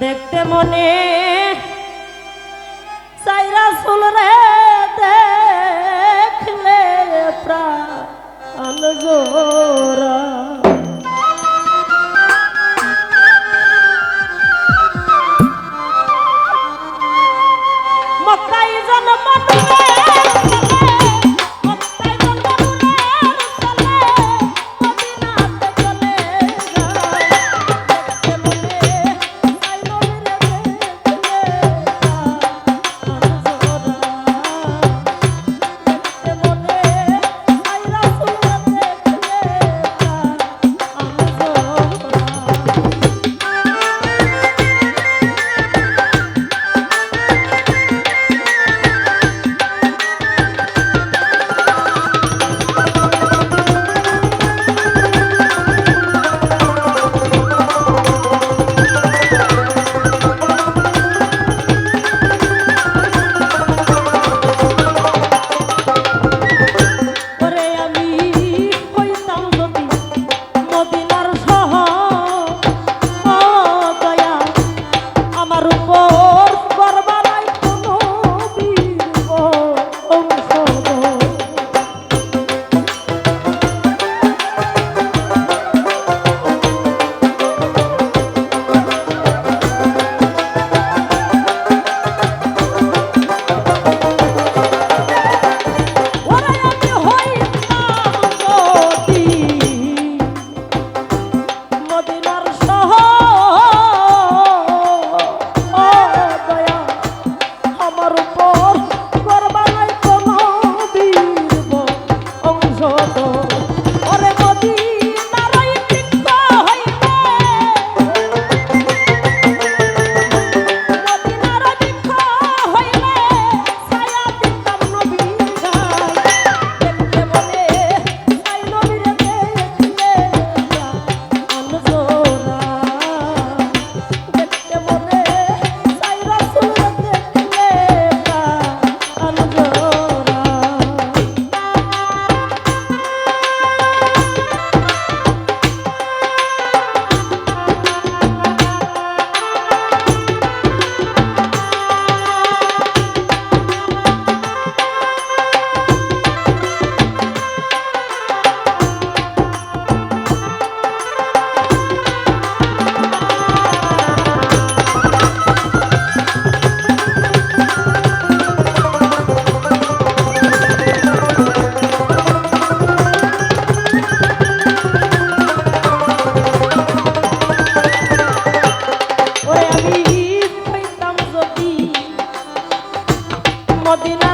দেখতে মনে সাইরা সুল রে দেখলে প্রাণ জোরা Oh motina.